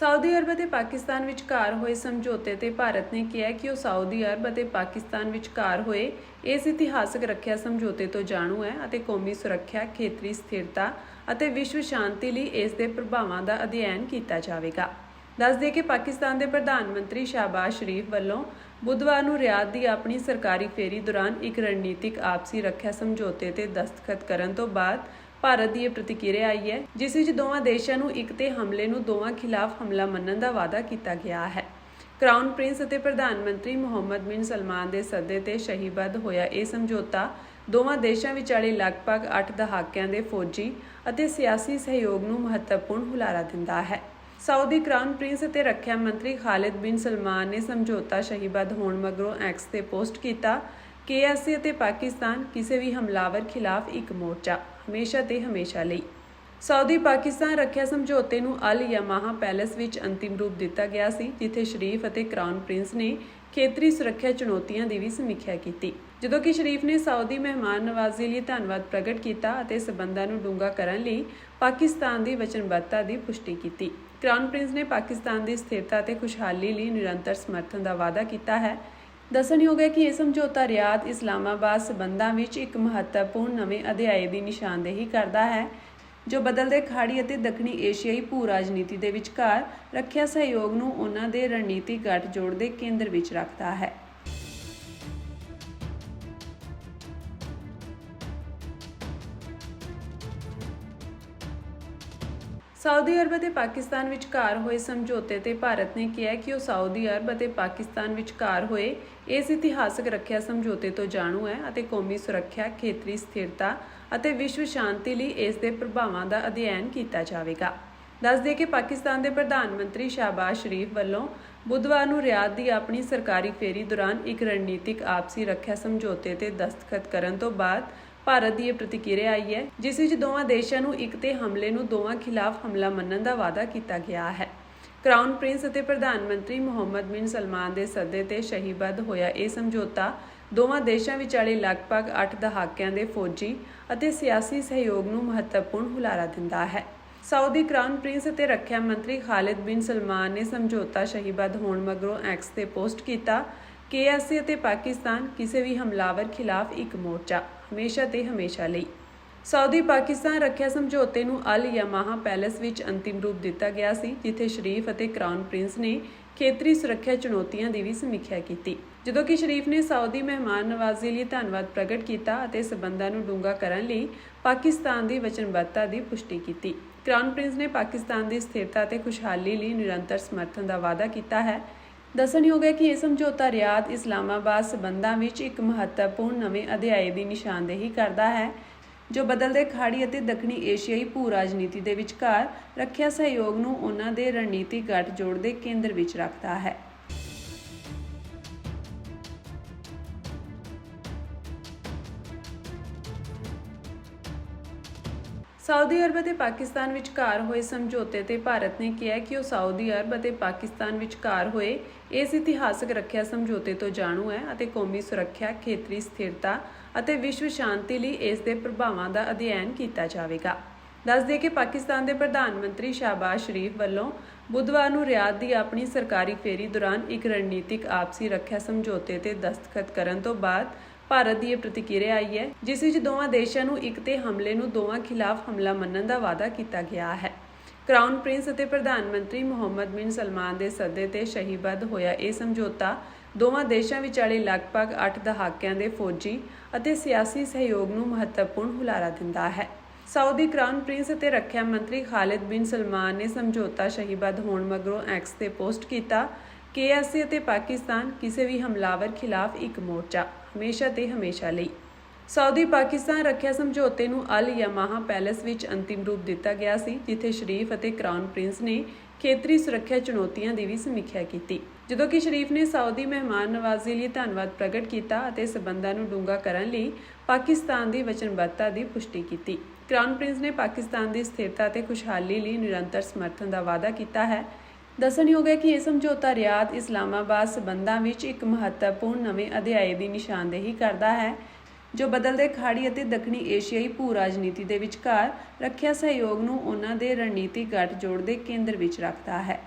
Saudi Arab ਅਤੇ ਪਾਕਿਸਤਾਨ ਵਿਚਕਾਰ ਹੋਏ ਸਮਝੌਤੇ ਤੇ ਭਾਰਤ ਨੇ ਕਿਹਾ ਕਿ ਉਹ ਸਾਊਦੀ ਅਰਬ ਅਤੇ ਪਾਕਿਸਤਾਨ ਵਿਚਕਾਰ ਹੋਏ ਇਸ ਇਤਿਹਾਸਕ ਰੱਖਿਆ ਸਮਝੌਤੇ ਤੋਂ ਜਾਣੂ ਹੈ ਅਤੇ ਕੌਮੀ ਸੁਰੱਖਿਆ, ਖੇਤਰੀ ਸਥਿਰਤਾ ਅਤੇ ਵਿਸ਼ਵ ਸ਼ਾਂਤੀ ਲਈ ਇਸ ਦੇ ਪ੍ਰਭਾਵਾਂ ਦਾ ਅਧਿਐਨ ਕੀਤਾ ਜਾਵੇਗਾ। ਦੱਸ ਦਈਏ ਕਿ ਪਾਕਿਸਤਾਨ ਦੇ ਪ੍ਰਧਾਨ ਮੰਤਰੀ ਸ਼ਾਹਬਾਜ਼ ਸ਼ਰੀਫ ਵੱਲੋਂ ਬੁੱਧਵਾਰ ਨੂੰ ਰਿਆਦ ਦੀ ਆਪਣੀ ਸਰਕਾਰੀ ਫੇਰੀ ਦੌਰਾਨ ਇੱਕ ਰਣਨੀਤਿਕ ਆਪਸੀ ਰੱਖਿਆ ਸਮਝੌਤੇ ਤੇ ਦਸਤਖਤ ਕਰਨ ਤੋਂ ਬਾਅਦ ਭਾਰਤ ਦੀ ਇਹ ਪ੍ਰਤੀਕਿਰਿਆ ਆਈ ਹੈ, ਜਿਸ ਵਿੱਚ ਦੋਵਾਂ ਦੇਸ਼ਾਂ ਨੂੰ ਇੱਕ ਤੇ ਹਮਲੇ ਨੂੰ ਦੋਵਾਂ ਖਿਲਾਫ ਹਮਲਾ ਮੰਨਣ ਦਾ ਵਾਅਦਾ ਕੀਤਾ ਗਿਆ ਹੈ। ਕ੍ਰਾਊਨ ਪ੍ਰਿੰਸ ਅਤੇ ਪ੍ਰਧਾਨ ਮੰਤਰੀ ਮੁਹੰਮਦ ਬਿਨ ਸਲਮਾਨ ਦੇ ਸੱਦੇ ਤੇ ਸ਼ਹੀਬੱਧ ਹੋਇਆ ਇਹ ਸਮਝੌਤਾ ਦੋਵਾਂ ਦੇਸ਼ਾਂ ਵਿਚਾਲੇ ਲਗਭਗ 8 ਦਹਾਕਿਆਂ ਦੇ ਫੌਜੀ ਅਤੇ ਸਿਆਸੀ ਸਹਿਯੋਗ ਨੂੰ ਮਹੱਤਵਪੂਰਨ ਹੁਲਾਰਾ ਦਿੰਦਾ ਹੈ। ਸਾਊਦੀ ਕ੍ਰਾਊਨ ਪ੍ਰਿੰਸ ਅਤੇ ਰੱਖਿਆ ਮੰਤਰੀ ਖਾਲਿਦ ਬਿਨ ਸਲਮਾਨ ਨੇ ਸਮਝੌਤਾ ਸ਼ਹੀਬੱਧ ਹੋਣ ਮਗਰੋਂ ਐਕਸ ਤੇ ਪੋਸਟ ਕੀਤਾ ਕਿ ਅਸੀਂ ਅਤੇ ਪਾਕਿਸਤਾਨ ਕਿਸੇ ਵੀ ਹਮਲਾਵਰ ਖਿਲਾਫ ਇੱਕ ਮੋਰਚਾ। ਹਮੇਸ਼ਾ ਤੇ ਹਮੇਸ਼ਾ ਲਈ। ਸਾਊਦੀ ਪਾਕਿਸਤਾਨ ਰੱਖਿਆ ਸਮਝੌਤੇ ਨੂੰ ਅਲ ਯਮਾਹਾ ਪੈਲੇਸ ਵਿੱਚ ਅੰਤਿਮ ਰੂਪ ਦਿੱਤਾ ਗਿਆ ਸੀ, ਜਿੱਥੇ ਸ਼ਰੀਫ ਅਤੇ ਕ੍ਰਾਊਨ ਪ੍ਰਿੰਸ ਨੇ ਖੇਤਰੀ ਸੁਰੱਖਿਆ ਚੁਣੌਤੀਆਂ ਦੀ ਵੀ ਸਮੀਖਿਆ ਕੀਤੀ। ਜਦੋਂ ਕਿ ਸ਼ਰੀਫ ਨੇ ਸਾਊਦੀ ਮਹਿਮਾਨ ਨਵਾਜ਼ੀ ਲਈ ਧੰਨਵਾਦ ਪ੍ਰਗਟ ਕੀਤਾ ਅਤੇ ਸਬੰਧਾਂ ਨੂੰ ਡੂੰਘਾ ਕਰਨ ਲਈ ਪਾਕਿਸਤਾਨ ਦੀ ਵਚਨਬੱਧਤਾ ਦੀ ਪੁਸ਼ਟੀ ਕੀਤੀ। ਕ੍ਰਾਊਨ ਪ੍ਰਿੰਸ ਨੇ ਪਾਕਿਸਤਾਨ ਦੀ ਸਥਿਰਤਾ ਅਤੇ ਖੁਸ਼ਹਾਲੀ ਲਈ ਨਿਰੰਤਰ ਸਮਰਥਨ ਦਾ ਵਾਅਦਾ ਕੀਤਾ ਹੈ। ਦੱਸਣਯੋਗ ਹੈ ਕਿ ਇਹ ਸਮਝੌਤਾ ਰਿਆਦ ਇਸਲਾਮਾਬਾਦ ਸਬੰਧਾਂ ਵਿੱਚ ਇੱਕ ਮਹੱਤਵਪੂਰਨ ਨਵੇਂ ਅਧਿਆਏ ਦੀ ਨਿਸ਼ਾਨਦੇਹੀ ਕਰਦਾ ਹੈ, ਜੋ ਬਦਲਦੇ ਖਾੜੀ ਅਤੇ ਦੱਖਣੀ ਏਸ਼ੀਆਈ ਭੂ ਰਾਜਨੀਤੀ ਦੇ ਵਿਚਕਾਰ ਰੱਖਿਆ ਸਹਿਯੋਗ ਨੂੰ ਉਹਨਾਂ ਦੇ ਰਣਨੀਤੀ ਗੱਠਜੋੜ ਦੇ ਕੇਂਦਰ ਵਿੱਚ ਰੱਖਦਾ ਹੈ। ਸਾਊਦੀ ਅਰਬ ਅਤੇ ਪਾਕਿਸਤਾਨ ਵਿਚਕਾਰ ਹੋਏ ਸਮਝੌਤੇ ਤੇ ਭਾਰਤ ਨੇ ਕਿਹਾ ਕਿ ਉਹ ਸਾਊਦੀ ਅਰਬ ਅਤੇ ਪਾਕਿਸਤਾਨ ਵਿਚਕਾਰ ਹੋਏ ਇਸ ਇਤਿਹਾਸਕ ਰੱਖਿਆ ਸਮਝੌਤੇ ਤੋਂ ਜਾਣੂ ਹੈ ਅਤੇ ਕੌਮੀ ਸੁਰੱਖਿਆ, ਖੇਤਰੀ ਸਥਿਰਤਾ ਅਤੇ ਵਿਸ਼ਵ ਸ਼ਾਂਤੀ ਲਈ ਇਸ ਦੇ ਪ੍ਰਭਾਵਾਂ ਦਾ ਅਧਿਐਨ ਕੀਤਾ ਜਾਵੇਗਾ। ਦੱਸ ਦਈਏ ਕਿ ਪਾਕਿਸਤਾਨ ਦੇ ਪ੍ਰਧਾਨ ਮੰਤਰੀ ਸ਼ਾਹਬਾਜ਼ ਸ਼ਰੀਫ ਵੱਲੋਂ ਬੁੱਧਵਾਰ ਨੂੰ ਰਿਆਦ ਦੀ ਆਪਣੀ ਸਰਕਾਰੀ ਫੇਰੀ ਦੌਰਾਨ ਇੱਕ ਰਣਨੀਤਿਕ ਆਪਸੀ ਰੱਖਿਆ ਸਮਝੌਤੇ ਤੇ ਦਸਤਖਤ ਕਰਨ ਤੋਂ ਬਾਅਦ ਭਾਰਤ ਦੀ ਇਹ ਪ੍ਰਤੀਕਿਰਿਆ ਆਈ ਹੈ, ਜਿਸ ਵਿੱਚ ਦੋਵਾਂ ਦੇਸ਼ਾਂ ਨੂੰ ਇੱਕ ਤੇ ਹਮਲੇ ਨੂੰ ਦੋਵਾਂ ਖਿਲਾਫ ਹਮਲਾ ਮੰਨਣ ਦਾ ਵਾਅਦਾ ਕੀਤਾ ਗਿਆ ਹੈ। ਕ੍ਰਾਊਨ ਪ੍ਰਿੰਸ ਅਤੇ ਪ੍ਰਧਾਨ ਮੰਤਰੀ ਮੁਹੰਮਦ ਬਿਨ ਸਲਮਾਨ ਦੇ ਸੱਦੇ ਤੇ ਸ਼ਹੀਬੱਧ ਹੋਇਆ ਇਹ ਸਮਝੌਤਾ ਦੋਵਾਂ ਦੇਸ਼ਾਂ ਵਿਚਾਲੇ ਲਗਭਗ 8 ਦਹਾਕਿਆਂ ਦੇ ਫੌਜੀ ਅਤੇ ਸਿਆਸੀ ਸਹਿਯੋਗ ਨੂੰ ਮਹੱਤਵਪੂਰਨ ਹੁਲਾਰਾ ਦਿੰਦਾ ਹੈ। ਸਾਊਦੀ ਕ੍ਰਾਊਨ ਪ੍ਰਿੰਸ ਅਤੇ ਰੱਖਿਆ ਮੰਤਰੀ ਖਾਲਿਦ ਬਿਨ ਸਲਮਾਨ ਨੇ ਸਮਝੌਤਾ ਸ਼ਹੀਬੱਧ ਹੋਣ ਮਗਰੋਂ ਐਕਸ ਤੇ ਪੋਸਟ ਕੀਤਾ ਕਿ ਅਸੀਂ ਅਤੇ ਪਾਕਿਸਤਾਨ ਕਿਸੇ ਵੀ ਹਮਲਾਵਰ ਖਿਲਾਫ ਇੱਕ ਮੋਰਚਾ, ਹਮੇਸ਼ਾ ਤੇ ਹਮੇਸ਼ਾ ਲਈ। ਸਾਊਦੀ ਪਾਕਿਸਤਾਨ ਰੱਖਿਆ ਸਮਝੌਤੇ ਨੂੰ ਅਲ ਯਮਾਹਾ ਪੈਲੇਸ ਵਿੱਚ ਅੰਤਿਮ ਰੂਪ ਦਿੱਤਾ ਗਿਆ ਸੀ, ਜਿੱਥੇ ਸ਼ਰੀਫ ਅਤੇ ਕ੍ਰਾਊਨ ਪ੍ਰਿੰਸ ਨੇ ਖੇਤਰੀ ਸੁਰੱਖਿਆ ਚੁਣੌਤੀਆਂ ਦੀ ਵੀ ਸਮੀਖਿਆ ਕੀਤੀ। ਜਦੋਂ ਕਿ ਸ਼ਰੀਫ ਨੇ ਸਾਊਦੀ ਮਹਿਮਾਨ ਨਵਾਜ਼ੀ ਲਈ ਧੰਨਵਾਦ ਪ੍ਰਗਟ ਕੀਤਾ ਅਤੇ ਸਬੰਧਾਂ ਨੂੰ ਡੂੰਘਾ ਕਰਨ ਲਈ ਪਾਕਿਸਤਾਨ ਦੀ ਵਚਨਬੱਧਤਾ ਦੀ ਪੁਸ਼ਟੀ ਕੀਤੀ। ਕ੍ਰਾਊਨ ਪ੍ਰਿੰਸ ਨੇ ਪਾਕਿਸਤਾਨ ਦੀ ਸਥਿਰਤਾ ਅਤੇ ਖੁਸ਼ਹਾਲੀ ਲਈ ਨਿਰੰਤਰ ਸਮਰਥਨ ਦਾ ਵਾਅਦਾ ਕੀਤਾ ਹੈ। ਦੱਸਣਯੋਗ ਹੈ ਕਿ ਇਹ ਸਮਝੌਤਾ ਰਿਆਦ ਇਸਲਾਮਾਬਾਦ ਸਬੰਧਾਂ ਵਿੱਚ ਇੱਕ ਮਹੱਤਵਪੂਰਨ ਨਵੇਂ ਅਧਿਆਏ ਦੀ ਨਿਸ਼ਾਨਦੇਹੀ ਕਰਦਾ ਹੈ, ਜੋ ਬਦਲਦੇ ਖਾੜੀ ਅਤੇ ਦੱਖਣੀ ਏਸ਼ੀਆਈ ਭੂ ਰਾਜਨੀਤੀ ਦੇ ਵਿਚਕਾਰ ਰੱਖਿਆ ਸਹਿਯੋਗ ਨੂੰ ਉਹਨਾਂ ਦੇ ਰਣਨੀਤਿਕ ਗੱਠਜੋੜ ਦੇ ਕੇਂਦਰ ਵਿੱਚ ਰੱਖਦਾ ਹੈ। ਸਾਊਦੀ ਅਰਬ ਅਤੇ ਪਾਕਿਸਤਾਨ ਵਿਚਕਾਰ ਹੋਏ ਸਮਝੌਤੇ ਤੇ ਭਾਰਤ ਨੇ ਕਿਹਾ ਕਿ ਉਹ ਸਾਊਦੀ ਅਰਬ ਅਤੇ ਪਾਕਿਸਤਾਨ ਵਿਚਕਾਰ ਹੋਏ ਇਸ ਇਤਿਹਾਸਕ ਰੱਖਿਆ ਸਮਝੌਤੇ ਤੋਂ ਜਾਣੂ ਹੈ ਅਤੇ ਕੌਮੀ ਸੁਰੱਖਿਆ, ਖੇਤਰੀ ਸਥਿਰਤਾ ਅਤੇ ਵਿਸ਼ਵ ਸ਼ਾਂਤੀ ਲਈ ਇਸ ਦੇ ਪ੍ਰਭਾਵਾਂ ਦਾ ਅਧਿਐਨ ਕੀਤਾ ਜਾਵੇਗਾ। ਦੱਸ ਦਈਏ ਕਿ ਪਾਕਿਸਤਾਨ ਦੇ ਪ੍ਰਧਾਨ ਮੰਤਰੀ ਸ਼ਾਹਬਾਜ਼ ਸ਼ਰੀਫ ਵੱਲੋਂ ਬੁੱਧਵਾਰ ਨੂੰ ਰਿਆਦ ਦੀ ਆਪਣੀ ਸਰਕਾਰੀ ਫੇਰੀ ਦੌਰਾਨ ਇੱਕ ਰਣਨੀਤਿਕ ਆਪਸੀ ਰੱਖਿਆ ਸਮਝੌਤੇ ਤੇ ਦਸਤਖਤ ਕਰਨ ਤੋਂ ਬਾਅਦ ਭਾਰਤ ਦੀ ਇਹ ਪ੍ਰਤੀਕਿਰਿਆ ਆਈ ਹੈ, ਜਿਸ ਵਿੱਚ ਦੋਵਾਂ ਦੇਸ਼ਾਂ ਨੂੰ ਇੱਕ ਤੇ ਹਮਲੇ ਨੂੰ ਦੋਵਾਂ ਖਿਲਾਫ ਹਮਲਾ ਮੰਨਣ ਦਾ ਵਾਅਦਾ ਕੀਤਾ ਗਿਆ ਹੈ। ਕ੍ਰਾਊਨ ਪ੍ਰਿੰਸ ਅਤੇ ਪ੍ਰਧਾਨ ਮੰਤਰੀ ਮੁਹੰਮਦ ਬਿਨ ਸਲਮਾਨ ਦੇ ਸੱਦੇ ਤੇ ਸ਼ਹੀਬੱਧ ਹੋਇਆ ਇਹ ਸਮਝੌਤਾ ਦੋਵਾਂ ਦੇਸ਼ਾਂ ਵਿਚਾਲੇ ਲਗਭਗ 8 ਦਹਾਕਿਆਂ ਦੇ ਫੌਜੀ ਅਤੇ ਸਿਆਸੀ ਸਹਿਯੋਗ ਨੂੰ ਮਹੱਤਵਪੂਰਨ ਹੁਲਾਰਾ ਦਿੰਦਾ ਹੈ। ਸਾਊਦੀ ਕ੍ਰਾਊਨ ਪ੍ਰਿੰਸ ਅਤੇ ਰੱਖਿਆ ਮੰਤਰੀ ਖਾਲਿਦ ਬਿਨ ਸਲਮਾਨ ਨੇ ਸਮਝੌਤਾ ਸ਼ਹੀਬੱਧ ਹੋਣ ਮਗਰੋਂ ਐਕਸ ਤੇ ਪੋਸਟ ਕੀਤਾ ਕਿ ਅਸੀਂ ਅਤੇ ਪਾਕਿਸਤਾਨ ਕਿਸੇ ਵੀ ਹਮਲਾਵਰ ਖਿਲਾਫ ਇੱਕ ਮੋਰਚਾ ਹਮੇਸ਼ਾ ਤੇ ਹਮੇਸ਼ਾ ਲਈ। ਸਾਊਦੀ ਪਾਕਿਸਤਾਨ ਰੱਖਿਆ ਸਮਝੌਤੇ ਨੂੰ ਅਲ ਯਮਾਹਾ ਪੈਲੇਸ ਵਿੱਚ ਅੰਤਿਮ ਰੂਪ ਦਿੱਤਾ ਗਿਆ ਸੀ, ਜਿੱਥੇ ਸ਼ਰੀਫ ਅਤੇ ਕ੍ਰਾਊਨ ਪ੍ਰਿੰਸ ਨੇ ਖੇਤਰੀ ਸੁਰੱਖਿਆ ਚੁਣੌਤੀਆਂ ਦੀ ਵੀ ਸਮੀਖਿਆ ਕੀਤੀ। ਜਦੋਂ ਕਿ ਸ਼ਰੀਫ ਨੇ ਸਾਊਦੀ ਮਹਿਮਾਨ ਨਵਾਜ਼ੀ ਲਈ ਧੰਨਵਾਦ ਪ੍ਰਗਟ ਕੀਤਾ ਅਤੇ ਸਬੰਧਾਂ ਨੂੰ ਡੂੰਘਾ ਕਰਨ ਲਈ ਪਾਕਿਸਤਾਨ ਦੀ ਵਚਨਬੱਧਤਾ ਦੀ ਪੁਸ਼ਟੀ ਕੀਤੀ। ਕ੍ਰਾਊਨ ਪ੍ਰਿੰਸ ਨੇ ਪਾਕਿਸਤਾਨ ਦੀ ਸਥਿਰਤਾ ਅਤੇ ਖੁਸ਼ਹਾਲੀ ਲਈ ਨਿਰੰਤਰ ਸਮਰਥਨ ਦਾ ਵਾਅਦਾ ਕੀਤਾ ਹੈ। ਦੱਸਣਯੋਗ ਹੈ ਕਿ ਇਹ ਸਮਝੌਤਾ ਰਿਆਦ ਇਸਲਾਮਾਬਾਦ ਸਬੰਧਾਂ ਵਿੱਚ ਇੱਕ ਮਹੱਤਵਪੂਰਨ ਨਵੇਂ ਅਧਿਆਏ ਦੀ ਨਿਸ਼ਾਨਦੇਹੀ ਕਰਦਾ ਹੈ, ਜੋ ਬਦਲਦੇ ਖਾੜੀ ਅਤੇ ਦੱਖਣੀ ਏਸ਼ੀਆਈ ਭੂ ਰਾਜਨੀਤੀ ਦੇ ਵਿਚਕਾਰ ਰੱਖਿਆ ਸਹਿਯੋਗ ਨੂੰ ਉਹਨਾਂ ਦੇ ਰਣਨੀਤਿਕ ਗੱਠਜੋੜ ਦੇ ਕੇਂਦਰ ਵਿੱਚ ਰੱਖਦਾ ਹੈ।